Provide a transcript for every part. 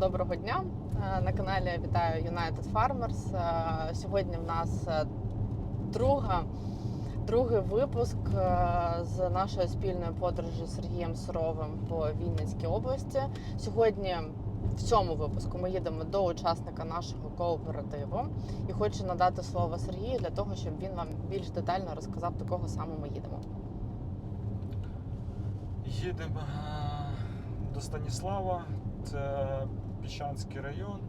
Доброго дня Е, на каналі Вітаю United Farmers. Е, Сьогодні в нас е, друга, другий випуск з нашої спільної подорожі Сергієм Суровим по Вінницькій області. Сьогодні в цьому випуску ми їдемо до учасника нашого кооперативу і хочу надати слово Сергію для того, щоб він вам більш детально розказав, до кого саме ми їдемо. Їдемо до Станіслава, це Піщанський район.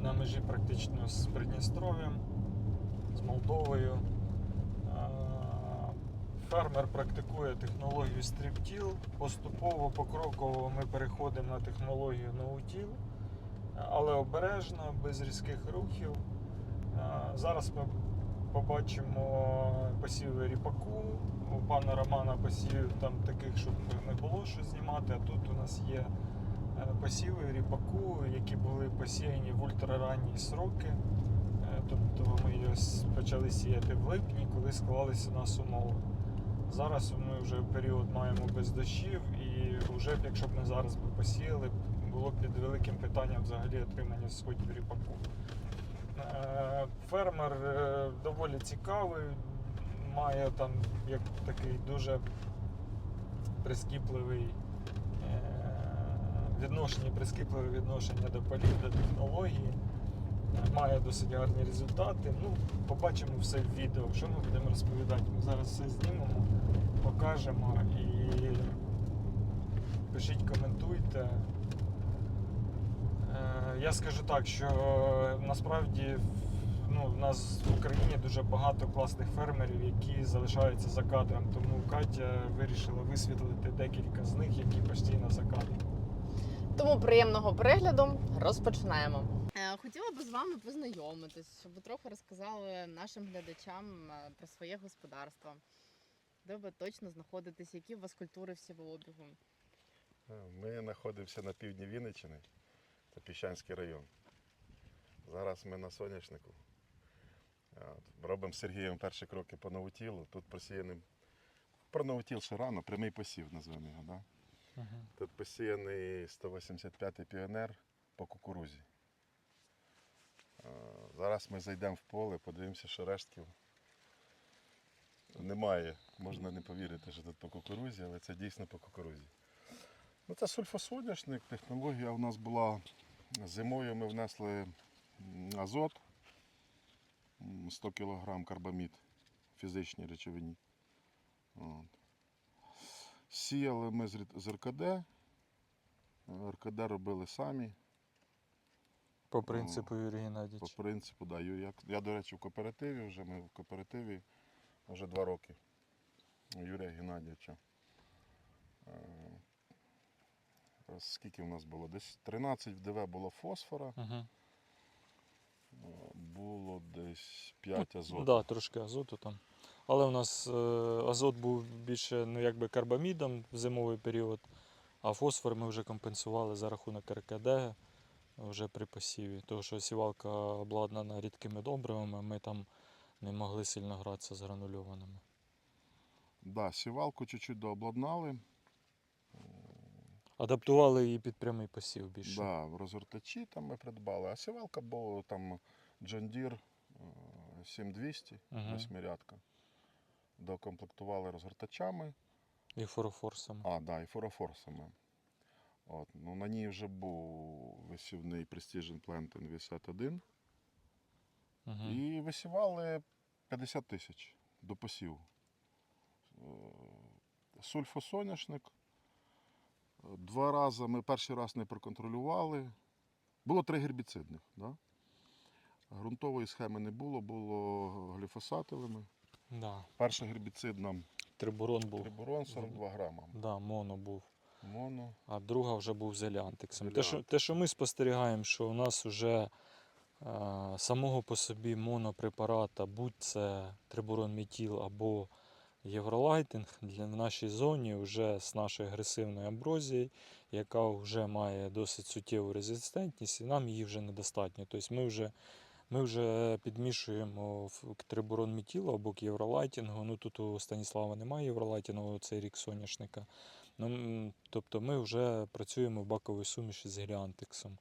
На межі практично з Придністров'ям, з Молдовою. Фермер практикує технологію стріптіл. Поступово, покроково ми переходимо на технологію ноутіл, але обережно, без різких рухів. Зараз ми побачимо посіви ріпаку. У пана Романа посівів там таких, щоб не було що знімати. А тут у нас є посіви ріпаку, які були посіяні в ультраранні сроки. Е, Тобто ми с- почали сіяти в липні, коли склалися нас умови. Зараз ми вже період маємо без дощів, і вже б, якщо б ми зараз би посіяли, було б під великим питанням взагалі отримання сходів ріпаку. Е, Фермер е, доволі цікавий, має там як такий дуже прискіпливий е, відношення, прискіпливе відношення до полів, до технології. Має досить гарні результати. Ну, побачимо все в відео. Що ми будемо розповідати? Ми зараз все знімемо, покажемо і пишіть, коментуйте. Е, Я скажу так, що насправді ну, в нас в Україні дуже багато класних фермерів, які залишаються за кадром. Тому Катя вирішила висвітлити декілька з них, які постійно за кадром. Тому приємного перегляду розпочинаємо. Е, Хотіла би з вами познайомитись, щоб ви трохи розказали нашим глядачам е, про своє господарство. Де ви точно знаходитесь, які у вас культури всі в? Ми знаходимося на півдні Вінниччини, це Піщанський район. Зараз ми на соняшнику. Робимо з Сергієм перші кроки по новотілу. Тут просіяний про новотіл ще рано, прямий посів, назвемо його. Да? Тут посіяний 185-й піонер по кукурузі. Е, Зараз ми зайдемо в поле, подивимося, що рештків немає. Можна не повірити, що тут по кукурузі, але це дійсно по кукурузі. Ну, це сульфосоняшник. Технологія у нас була зимою ми внесли азот, 100 кг карбамід фізичній речовині. От. Сіяли ми з РКД. РКД робили самі. По принципу Юрій По Геннадійович. принципу, да. Я, я, до речі, в кооперативі вже ми в кооперативі вже два роки. Юрія Геннадійовича. Е, Скільки в нас було? Десь 13 в ДВ було фосфора, Угу. було десь 5 азоту. Ну, да, трошки азоту там. Але у нас е, азот був більше ну, якби карбамідом в зимовий період, а фосфор ми вже компенсували за рахунок РКД вже при посіві. Тому що сівалка обладнана рідкими добривами, ми там не могли сильно гратися з гранульованими. Да, сівалку чуть-чуть дообладнали. Адаптували її під прямий посів більше. Да, в розгортачі там ми придбали. А сівалка була там John Deere е, 7200, Мгм. восьмирядка. Докомплектували розгортачами. І форофорсами. А, да, і форофорсами. От, ну, на ній вже був висівний Precision Planting 51. Угу. І висівали 50 тисяч до посіву. Е, Сульфосоняшник. Два рази ми перший раз не проконтролювали. Було три гербіцидних. Да? Грунтової схеми не було, було гліфосатовими. Да. Перший гербіцид нам Трибурон був. трибурон 42 грама. Да, моно був. Моно. а друга вже був з еліантиксом. Те, що, те, що ми спостерігаємо, що у нас вже е, самого по собі монопрепарата, будь це трибурон метіл або євролайтинг для в нашій зоні вже з нашою агресивною амброзією, яка вже має досить суттєву резистентність, і нам її вже недостатньо. Тобто ми вже ми вже підмішуємо трибурон метілу або євролайтінгу. Ну тут у Станіслава немає євролайтінгу, цей рік соняшника. Ну, тобто ми вже працюємо в баковій суміші з геліантексом.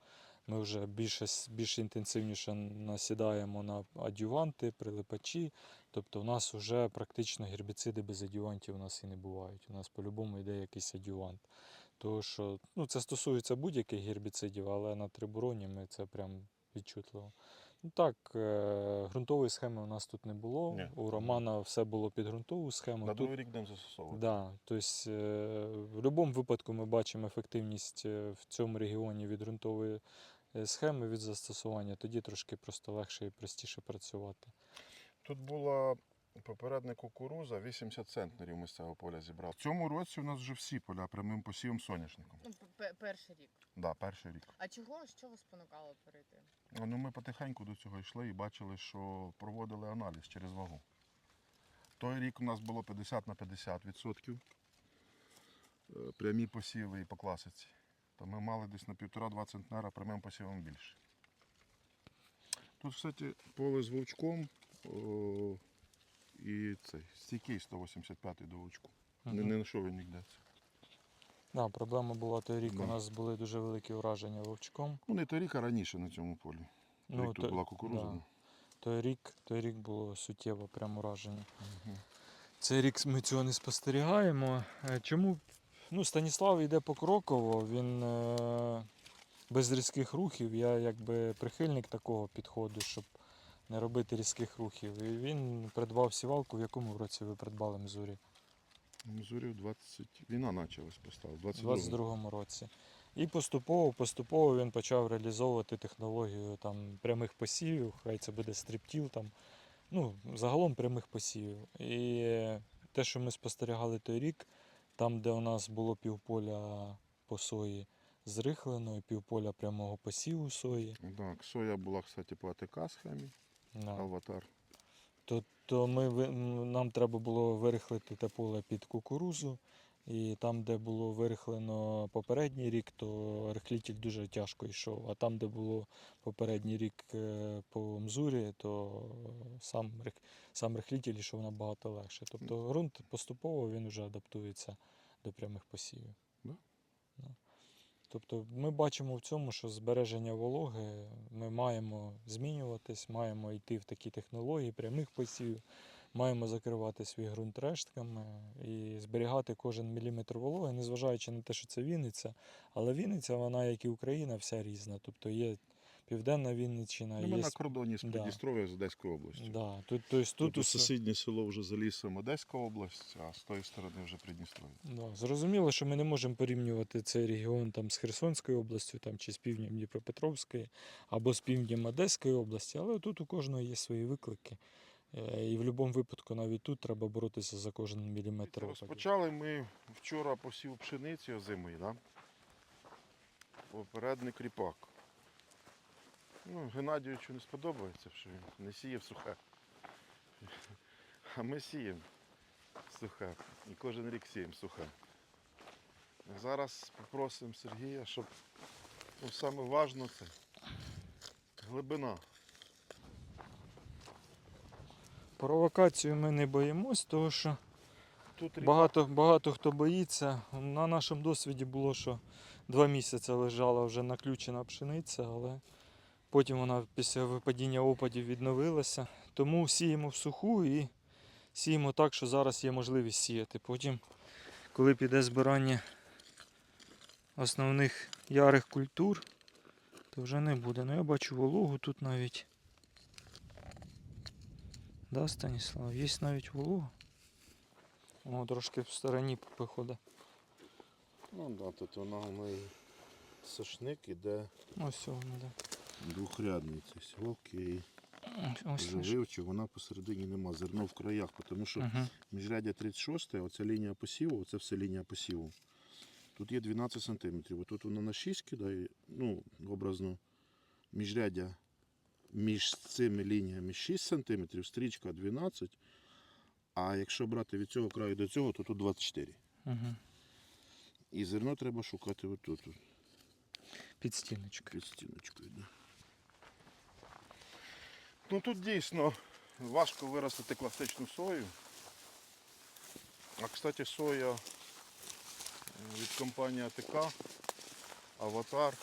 Ми вже більше, більш інтенсивніше насідаємо на адюванти, прилипачі. Тобто у нас вже практично гербіциди без адювантів у нас і не бувають. У нас по-любому йде якийсь адювант. Тому що ну, це стосується будь-яких гербіцидів, але на трибуроні ми це прям відчутливо. Ну так, е- ґрунтової схеми у нас тут не було. Ні. У Романа все було під ґрунтову схему. На другий рік будемо застосовувати. Да, тобто в будь-якому випадку ми бачимо ефективність е, в цьому регіоні від ґрунтової схеми від застосування, тоді трошки просто легше і простіше працювати. Тут була попередня кукуруза, 80 центнерів ми з цього поля зібрали. В цьому році у нас вже всі поля прямим посівом соняшником. Ну, перший рік. Да, перший рік. А чого? Що вас спонукало перейти? Ну, ми потихеньку до цього йшли і бачили, що проводили аналіз через вагу. Той рік у нас було 50 на 50 відсотків. е, Прямі посіви і по класиці. То ми мали десь на 1,5-2 центнера прямим посівом більше. Тут, кстати, поле з вовчком о, і цей стійкий 185 до. Не, Мгм. не на що він ніде. Да, проблема була той рік. Да. У нас були дуже великі ураження вовчком. Ну не той рік, а раніше на цьому полі. Ну, рік тут то- була кукуруза. да. ну. той, рік, той рік було суттєво прям ураження. Мгм. Цей рік ми цього не спостерігаємо. Е, Чому? Ну, Станіслав йде покроково, він е, без різких рухів. Я якби прихильник такого підходу, щоб не робити різких рухів. І він придбав сівалку, в якому році ви придбали Мзурі? Мзурів 20. Війна почалась постала. У 22 22-му році. І поступово, поступово він почав реалізовувати технологію там, прямих посівів, хай це буде стриптіл, там, ну, загалом прямих посівів. І те, що ми спостерігали той рік, там, де у нас було півполя по сої зрихлено, і півполя прямого посіву сої, Так, соя була, кстати, по АТК схемі, да, Аватар. то, то ми, нам треба було вирихлити те поле під кукурузу. І там, де було вирихлено попередній рік, то рихлітель дуже тяжко йшов. А там, де було попередній рік е, по мзурі, то сам, рих- сам рихлітель йшов набагато легше. Тобто ґрунт поступово він вже адаптується до прямих посівів. Тобто ми бачимо в цьому, що збереження вологи ми маємо змінюватись, маємо йти в такі технології прямих посівів, маємо закривати свій ґрунт рештками і зберігати кожен міліметр вологи, незважаючи на те, що це Вінниця. Але Вінниця, вона, як і Україна, вся різна. Тобто є Південна Вінниччина, Ну, ми є. на кордоні з да. З Одеською областю. Да, тут, тобто, тут Тут усе- сусіднє село вже за лісом Одеська область, а з тої сторони вже Придністров'я. Да, зрозуміло, що ми не можемо порівнювати цей регіон там, з Херсонською областю там, чи з півднем Дніпропетровської або з півднем Одеської області, але тут у кожного є свої виклики. Е, І в будь-якому випадку навіть тут треба боротися за кожен міліметр. Розпочали ми вчора посів пшениці озимої, да? попередник ріпак. Ну, Геннадійовичу не сподобається, що він не сіяв сухе. А ми сіємо сухе. І кожен рік сіємо сухе. Зараз попросимо Сергія, щоб ну, саме важно це глибина. Провокацію ми не боїмось, тому що Тут багато, багато хто боїться. На нашому досвіді було, що два місяці лежала вже наключена пшениця, але потім вона після випадіння опадів відновилася. Тому сіємо в суху і сіємо так, що зараз є можливість сіяти. Потім, коли піде збирання основних ярих культур, то вже не буде. Ну я бачу вологу тут навіть. Да, Станіслав, є навіть волога. О, трошки в стороні виходить. Ну да, тут вона у неї сошник іде Ось воно, да. Двохрядний Ось вже лише. вона посередині нема, зерно в краях, тому що Угу. міжрядя 36, оця лінія посіву, оце все лінія посіву. Тут є 12 см. Тут вона на 6 кидає, ну, образно, міжрядя між цими лініями 6 см, стрічка 12 а якщо брати від цього краю до цього, то тут 24. Угу. І зерно треба шукати отут, Під стіночкою. під стіночкою. Да. Ну тут дійсно важко виростити класичну сою. А кстати, соя від компанії АТК, Аватар.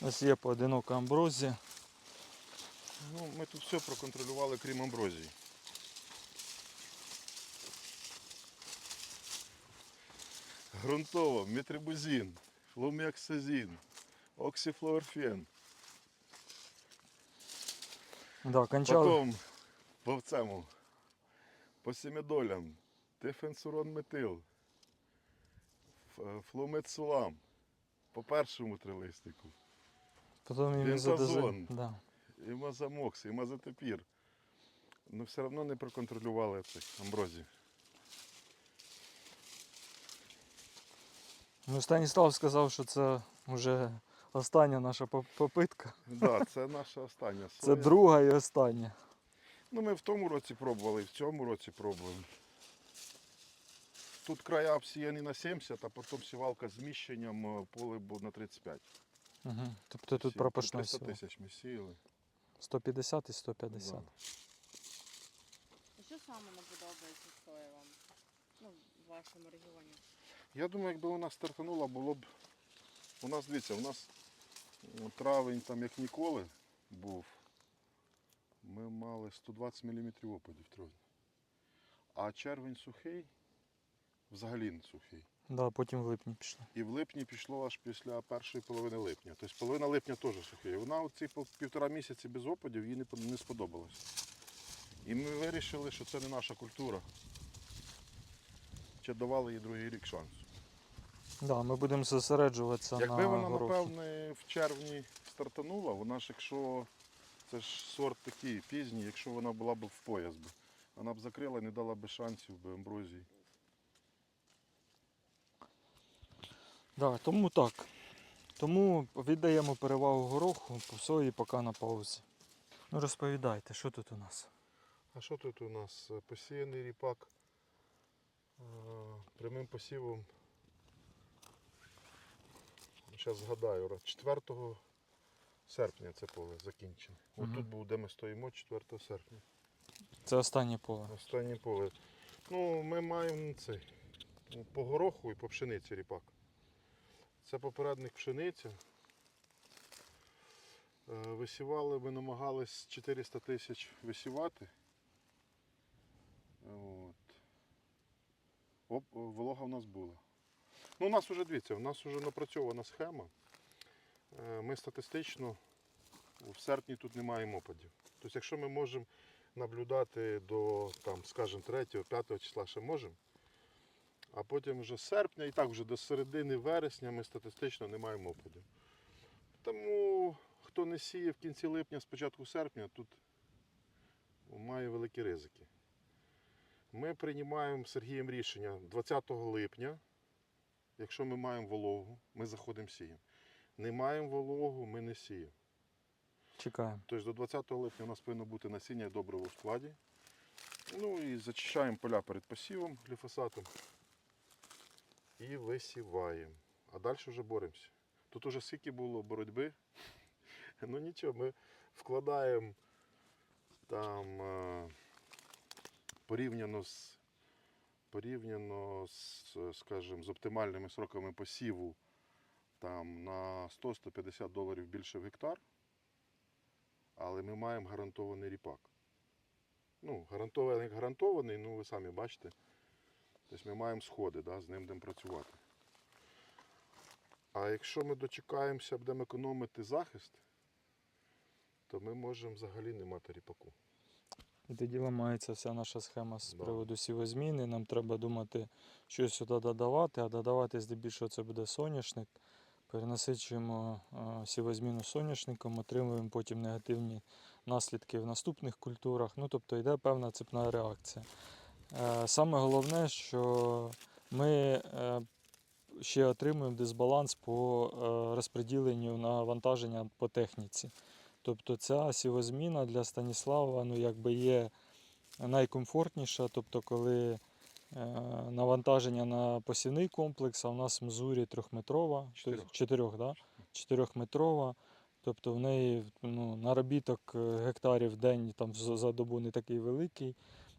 У нас є поодинока амброзія. Ну, ми тут все проконтролювали, крім амброзії. Грунтово, метрибузин, флумексазин, оксифлуорфен. Да, кончали. Потім по цьому, по семидолям, тифенсурон метил, флумецулам, по першому трилистику, Потім і Да. і мазамокс, і мазотепір. Ну все одно не проконтролювали цих амброзій. Ну, Станіслав сказав, що це вже остання наша поп- попитка. Да, це наша остання Це друга і остання. Ну, ми в тому році пробували, і в цьому році пробуємо. Тут края обсіяні на 70, а потім сівалка з зміщенням е, поле було на 35. Угу. Тобто тут пропашно 300 всього. тисяч ми сіяли. 150 і 150. Да. Що саме не подобається вам? Ну, в вашому регіоні? Я думаю, якби вона стартанула, було б. У нас дивіться, у нас травень там як ніколи був. Ми мали 120 мм опадів травні. А червень сухий, взагалі не сухий. Да, потім в липні пішли. І в липні пішло аж після першої половини липня. Тобто половина липня теж сухий. Вона оці півтора місяці без опадів їй не, по- сподобалось. І ми вирішили, що це не наша культура. Чи давали їй другий рік шанс. Да, ми будемо зосереджуватися Якби на вона, горохі. напевне, в червні стартанула, вона ж якщо це ж сорт такий пізній, якщо вона була б в пояс би, вона б закрила і не дала б шансів би амброзії. Да, тому так. Тому віддаємо перевагу гороху, по сої поки на паузі. Ну розповідайте, що тут у нас? А що тут у нас? Посіяний ріпак е, прямим посівом. Зараз згадаю, 4 серпня це поле закінчене. Мгм. От тут був, де ми стоїмо, 4 серпня. Це останнє поле. Останнє поле. Ну, ми маємо цей ну, по гороху і по пшениці ріпак. Це попередник пшениця. Е, Висівали, ми намагались 400 тисяч висівати. От. Оп, волога в нас була. Ну, у нас вже дивіться, у нас вже напрацьована схема. Е, Ми статистично в серпні тут не маємо опадів. Тобто, якщо ми можемо наблюдати до, там, скажімо, 3-5 числа ще можемо. А потім вже з серпня і так вже до середини вересня ми статистично не маємо опадів. Тому хто не сіє в кінці липня, спочатку серпня, тут має великі ризики. Ми приймаємо з Сергієм рішення 20 липня, якщо ми маємо вологу, ми заходимо сіємо. Не маємо вологу, ми не сіємо. Чекаємо. Тобто до 20 липня у нас повинно бути насіння доброго в складі. Ну і зачищаємо поля перед посівом гліфосатом. І висіваємо. А далі вже боремося. Тут уже скільки було боротьби. Ну нічого, ми вкладаємо там е, порівняно з порівняно з, скажімо, з оптимальними сроками посіву там на 100-150 доларів більше в гектар але ми маємо гарантований ріпак. Ну, гарантований, гарантований, ну ви самі бачите. Тобто ми маємо сходи, да, з ним будемо працювати. А якщо ми дочекаємося, будемо економити захист, то ми можемо взагалі не мати ріпаку. І тоді ламається вся наша схема з Да. приводу сівозміни. Нам треба думати, що сюди додавати, а додавати здебільшого це буде соняшник. Перенасичуємо е, сівозміну соняшником, отримуємо потім негативні наслідки в наступних культурах. Ну, тобто йде певна цепна реакція. Е, Саме головне, що ми е, ще отримуємо дисбаланс по розподіленню навантаження по техніці. Тобто ця сівозміна для Станіслава ну, якби є найкомфортніша. Тобто, коли е, навантаження на посівний комплекс, а в нас в Мзурі трьохметрова, Чотирьох. чотирьох, да? чотирьохметрова, Тобто в неї ну, наробіток е, гектарів в день там, за за добу не такий великий.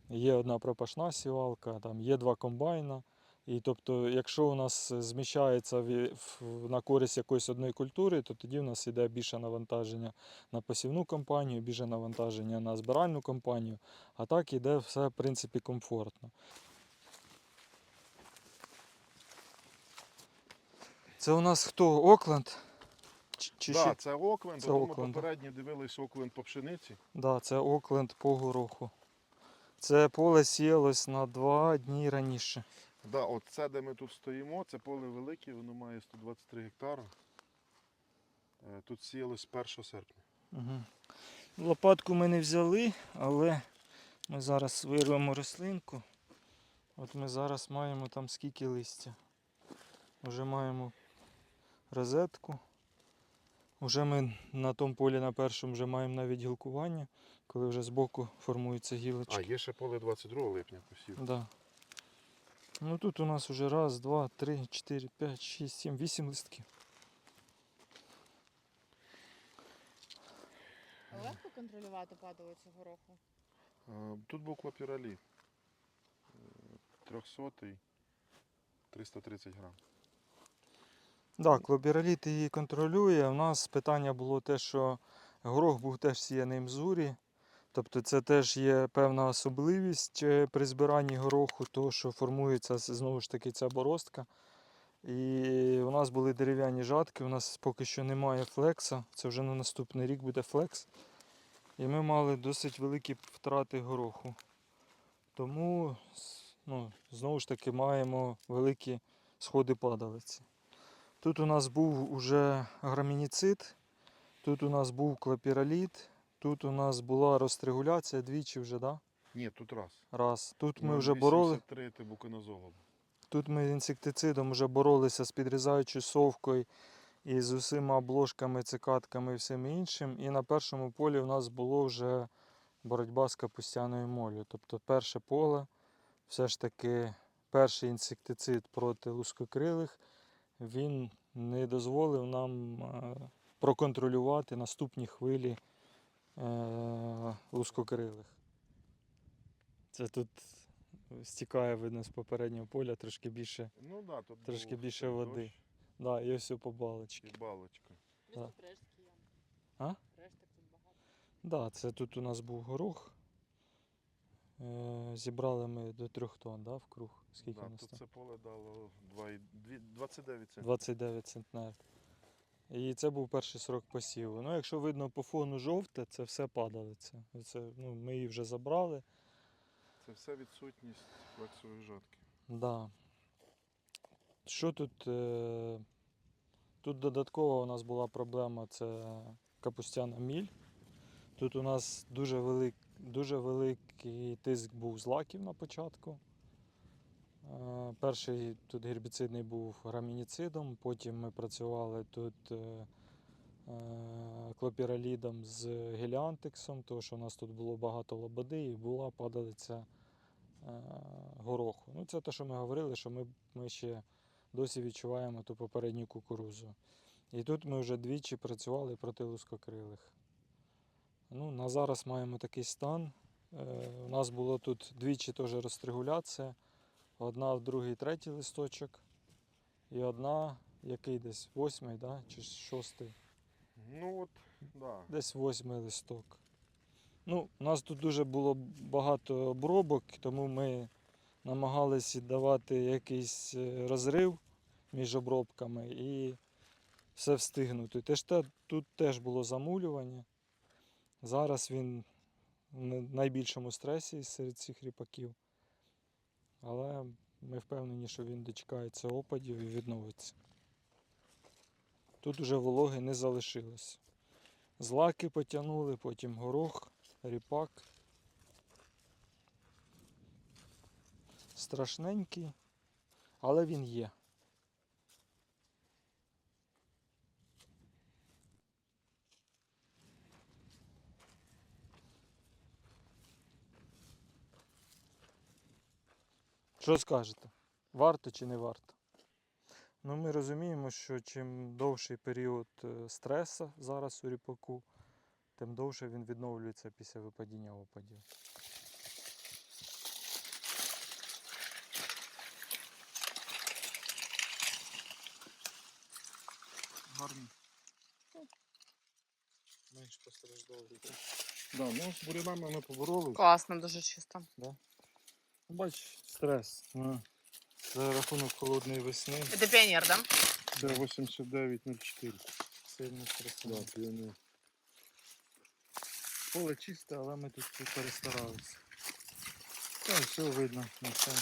Є одна пропашна сівалка, там є два комбайна. І тобто, якщо у нас зміщається ві- в- на користь якоїсь одної культури, то тоді в нас йде більше навантаження на посівну компанію, більше навантаження на збиральну компанію. А так іде все, в принципі, комфортно. Це у нас хто? Окленд? Чи, да, ще? це Окленд, Це бо ми Окленд. попередньо дивились Окленд по пшениці. Да, це Окленд по гороху. Це поле сіялось на два дні раніше. Да, от це, де ми тут стоїмо, це поле велике, воно має 123 гектари. Е, Тут сіялось 1 серпня. Угу. Лопатку ми не взяли, але ми зараз вирвемо рослинку. От ми зараз маємо там скільки листя. Вже маємо розетку. Уже ми на тому полі на першому вже маємо навіть гілкування, коли вже збоку формуються гілочки. А, є ще поле 22 липня посів. Да. Ну тут у нас уже раз, два, три, чотири, п'ять, шість, сім, вісім листків. Легко контролювати падалицю гороху? Е, Тут був клопіралі. 300 330 грам. Так, клобіраліт її контролює. У нас питання було те, що горох був теж сіяний в мзурі. Тобто це теж є певна особливість е, при збиранні гороху, то що формується знову ж таки ця боростка. І у нас були дерев'яні жатки, у нас поки що немає флекса. Це вже на наступний рік буде флекс. І ми мали досить великі втрати гороху. Тому ну, знову ж таки маємо великі сходи падалиці. Тут у нас був уже грамініцид, тут у нас був клопіраліт, тут у нас була розтрегуляція двічі вже, да? Ні, тут раз. раз. Тут ми вже бороли. 83 тибуконозолом. Тут ми інсектицидом вже боролися з підрізаючою совкою і з усіма обложками, цикатками і всім іншим. І на першому полі у нас було вже боротьба з капустяною моллю. Тобто перше поле, все ж таки перший інсектицид проти лускокрилих, він не дозволив нам е, проконтролювати наступні хвилі лускокрилих. Це тут стікає, видно, з попереднього поля трошки більше. Ну да, тут Трошки був більше дощ води. Да, і ось по балочки. І балочка. Да. тут є. А? Решток тут багато. Да, це тут у нас був горох. Е, зібрали ми до трьох тонн, да, в круг. Скільки Да, у нас тут там? це поле дало 2, 29 центів. 29 центнер. І це був перший срок посіву. Ну, якщо видно по фону жовте, це все падалиця. Це, ну, ми її вже забрали. Це все відсутність флексової жатки. Да. Що тут? Е... Тут додатково у нас була проблема це капустяна міль. Тут у нас дуже, велик... дуже великий тиск був злаків на початку. Е, Перший тут гербіцидний був грамініцидом, потім ми працювали тут е, е, клопіралідом з геліантексом, тому що у нас тут було багато лободи і була падалиця гороху. Ну, це те, що ми говорили, що ми, ми ще досі відчуваємо ту попередню кукурузу. І тут ми вже двічі працювали проти лускокрилих. Ну, на зараз маємо такий стан. У нас було тут двічі теж розтрегуляція. Одна в другий, третій листочок. І одна, який десь восьмий, да? чи шостий. Ну от, да. Десь восьмий листок. Ну, у нас тут дуже було багато обробок, тому ми намагалися давати якийсь е, розрив між обробками і все встигнути. Теж те, тут теж було замулювання. Зараз він в найбільшому стресі серед цих ріпаків. Але ми впевнені, що він дочекається опадів і відновиться. Тут уже вологи не залишилось. Злаки потягнули, потім горох, ріпак. Страшненький, але він є. Що скажете? Варто чи не варто? Ну, ми розуміємо, що чим довший період е, стресу зараз у ріпаку, тим довше він відновлюється після випадіння опадів. Гарно. Менш постраждалий. Да, ну, з бурянами ми поборолись. Класно, дуже чисто. Ну, Бач, стрес. Ну, за рахунок холодної весни Це піонер, да? Це 8904. сильно стресує. Да, піонер. Поле чисте, але ми тут перестаралися. Та все видно на все.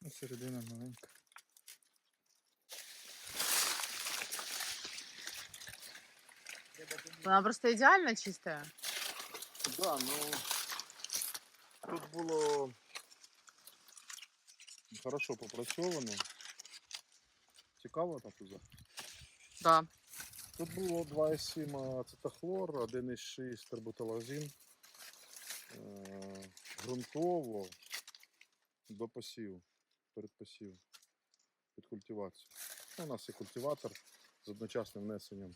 Ну, середина маленька. Вона просто ідеально чиста. Да, ну тут було хорошо попрацьовано. Цікаво так уже. Да. Тут було 2,7 ацетохлор, 1,6 тербуталазин. Е, Ґрунтово до посіву, перед посівом, під культивацію. Ну, у нас є культиватор з одночасним внесенням.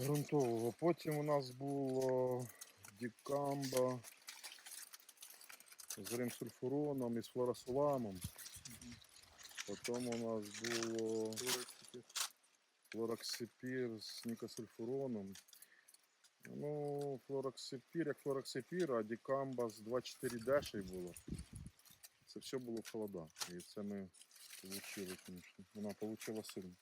Ґрунтового. Потім у нас було дікамба з римсульфуроном і з флоросоламом. Потім у нас було флороксипір з нікосульфуроном. Ну, флороксипір, як флороксипір, а дікамба з 2,4 дешей було. Це все було холода. І це ми отримали, звісно. Вона отримала сильно. Ну.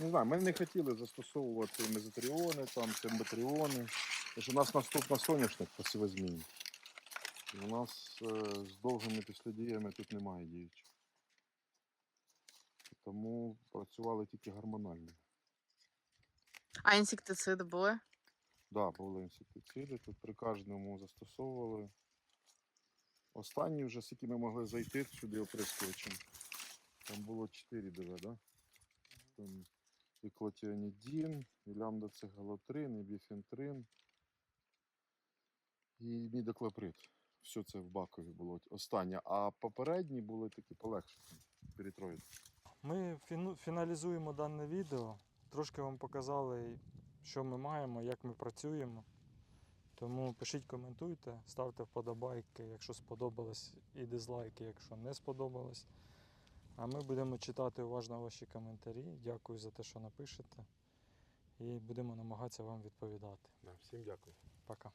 Не знаю, ми не хотіли застосовувати мезотріони, там, тембетріони. Тому що у нас наступна соняшник посівозмін. І у нас е, з довгими післядіями тут немає діючих. Тому працювали тільки гормонально. А інсектициди були? Так, да, були інсектициди, тут при кожному застосовували. Останні вже скільки ми могли зайти сюди оприскувачем. Там було 4 ДВ, да? Там і клотіанідін, і лямдоцегалотрин, і біфентрин, і мідоклоприд. Все це в бакові було останнє. А попередні були такі полегшені. Перетроїд. Ми фіналізуємо дане відео. Трошки вам показали, що ми маємо, як ми працюємо. Тому пишіть, коментуйте, ставте вподобайки, якщо сподобалось, і дизлайки, якщо не сподобалось. А ми будемо читати уважно ваші коментарі. Дякую за те, що напишете. І будемо намагатися вам відповідати. Да, всім дякую. Пока.